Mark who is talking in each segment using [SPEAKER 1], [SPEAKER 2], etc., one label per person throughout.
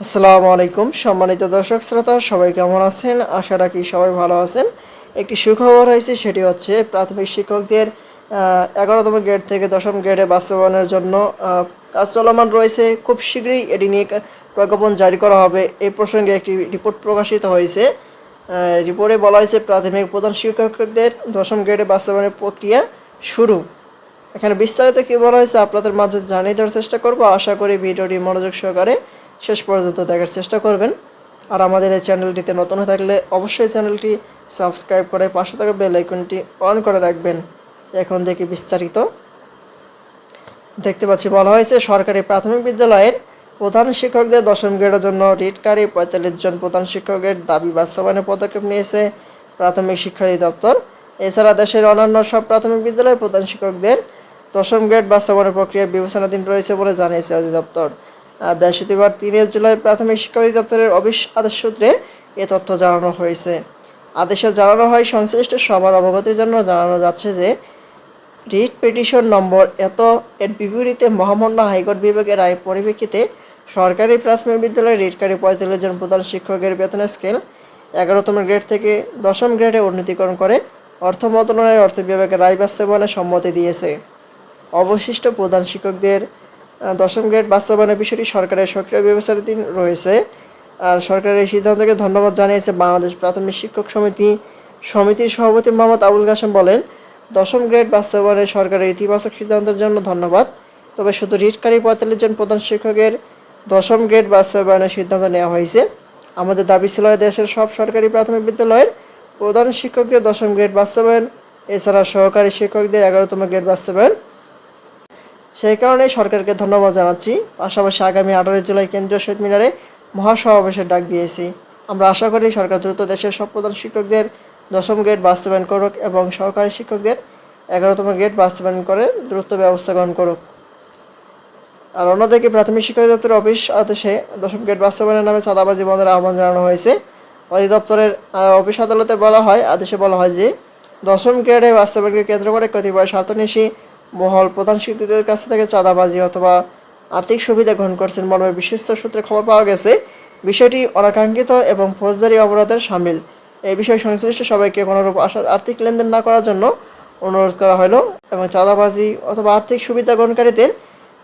[SPEAKER 1] আসসালামু আলাইকুম সম্মানিত দর্শক শ্রোতা, সবাই কেমন আছেন? আশা রাখি সবাই ভালো আছেন। একটি সুখবর হয়েছে সেটি হচ্ছে প্রাথমিক শিক্ষকদের এগারোতম গ্রেড থেকে দশম গ্রেডে বাস্তবায়নের জন্য কাজ চলমান রয়েছে। খুব শীঘ্রই এটি নিয়ে প্রজ্ঞাপন জারি করা হবে। এই প্রসঙ্গে একটি রিপোর্ট প্রকাশিত হয়েছে। রিপোর্টে বলা হয়েছে, প্রাথমিক প্রধান শিক্ষকদের দশম গ্রেডে বাস্তবায়নের প্রক্রিয়া শুরু। এখানে বিস্তারিত কি বলা হয়েছে আপনাদের মাঝে জানিয়ে দেওয়ার চেষ্টা করব। আশা করি ভিডিওটি মনোযোগ সহকারে শেষ পর্যন্ত দেখার চেষ্টা করবেন। আর আমাদের এই চ্যানেলটিতে নতুন হয়ে থাকলে অবশ্যই চ্যানেলটি সাবস্ক্রাইব করে পাশে থাকা বেল আইকনটি অন করে রাখবেন। এখন দেখি বিস্তারিত। দেখতে পাচ্ছি, বলা হয়েছে সরকারি প্রাথমিক বিদ্যালয়ের প্রধান শিক্ষকদের দশম গ্রেডের জন্য রিটকারী পঁয়তাল্লিশ জন প্রধান শিক্ষকের দাবি বাস্তবায়নের পদক্ষেপ নিয়েছে প্রাথমিক শিক্ষা অধিদপ্তর। এছাড়া দেশের অন্যান্য সব প্রাথমিক বিদ্যালয়ের প্রধান শিক্ষকদের দশম গ্রেড বাস্তবায়নের প্রক্রিয়া বিবেচনাধীন রয়েছে বলে জানিয়েছে অধিদপ্তর। বৃহস্পতিবার তিনে জুলাই প্রাথমিক শিক্ষা অধিদপ্তরের অফিস আদেশ সূত্রে এ তথ্য জানানো হয়েছে। আদেশে জানানো হয়, সংশ্লিষ্ট সবার অবগতির জন্য জানানো যাচ্ছে যে, রিট পিটিশন নম্বর এত এর বিপরীতে মহামান্য হাইকোর্ট বিভাগের রায় পরিপ্রেক্ষিতে সরকারি প্রাথমিক বিদ্যালয়ের রিটকারী পঁয়তাল্লিশ জন প্রধান শিক্ষকের বেতনের স্কেল এগারোতম গ্রেড থেকে দশম গ্রেডে উন্নীতকরণ করে অর্থ মন্ত্রণালয়ের অর্থ বিভাগের রায় বাস্তবায়নে সম্মতি দিয়েছে। অবশিষ্ট প্রধান শিক্ষকদের দশম গ্রেড বাস্তবায়নের বিষয়টি সরকারের সক্রিয় বিবেচনাধীন রয়েছে। আর সরকারের এই সিদ্ধান্তকে ধন্যবাদ জানিয়েছে বাংলাদেশ প্রাথমিক শিক্ষক সমিতি। সমিতির সভাপতি মোহাম্মদ আবুল কাসেম বলেন, দশম গ্রেড বাস্তবায়নে সরকারের ইতিবাচক সিদ্ধান্তের জন্য ধন্যবাদ। তবে শুধু রিটকারী পঁয়তাল্লিশ জন প্রধান শিক্ষকের দশম গ্রেড বাস্তবায়নের সিদ্ধান্ত নেওয়া হয়েছে। আমাদের দাবি ছিল দেশের সব সরকারি প্রাথমিক বিদ্যালয়ের প্রধান শিক্ষকদের দশম গ্রেড বাস্তবায়ন, এছাড়া সহকারী শিক্ষকদের এগারোতম গ্রেড বাস্তবায়ন। সেই কারণে সরকারকে ধন্যবাদ জানাচ্ছি। পাশাপাশি আগামী আঠারোই জুলাই কেন্দ্রীয় শহীদ মিনারে মহাসমাবেশের ডাক দিয়েছি। আমরা আশা করি সরকার দ্রুত দেশের সব প্রধান শিক্ষকদের দশম গ্রেড বাস্তবায়ন করুক এবং সহকারী শিক্ষকদের এগারোতম গ্রেড বাস্তবায়ন করে দ্রুত ব্যবস্থা গ্রহণ করুক। আর অন্যদিকে প্রাথমিক শিক্ষা অধিদপ্তরের অফিস আদেশে দশম গ্রেড বাস্তবায়নের নামে চাঁদাবাজি বন্ধের আহ্বান জানানো হয়েছে। অধিদপ্তরের অফিস আদালতে বলা হয়, আদেশে বলা হয় যে দশম গ্রেডে বাস্তবায়নকে কেন্দ্র করে কতিপয় স্বার্থন্বেষী মহল, প্রধান শিক্ষকদের কাছ থেকে চাঁদাবাজি অথবা আর্থিক সুবিধা গ্রহণ করছেন মর্মে বিশ্বস্ত সূত্রে খবর পাওয়া গেছে। বিষয়টি অনাকাঙ্ক্ষিত এবং ফৌজদারি অপরাধের সামিল। এই বিষয়ে সংশ্লিষ্ট সবাইকে কোনোরূপ আর্থিক লেনদেন না করার জন্য অনুরোধ করা হলো এবং চাঁদাবাজি অথবা আর্থিক সুবিধা গ্রহণকারীদের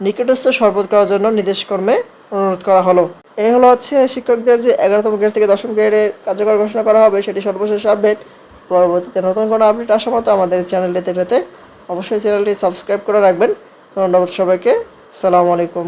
[SPEAKER 1] নিকটস্থ শরবত করার জন্য নির্দেশক্রমে অনুরোধ করা হলো। এই হলো হচ্ছে শিক্ষকদের যে এগারোতম গ্রেড থেকে দশম গ্রেডে কার্যকর ঘোষণা করা হবে, সেটি সর্বশেষ আপডেট। পরবর্তীতে নতুন কোনো আপডেট আসা মতো আমাদের চ্যানেলটিতে পেতে অবশ্যই চ্যানেলটি সাবস্ক্রাইব করে রাখবেন। ধন্যবাদ সবাইকে। সালামু আলাইকুম।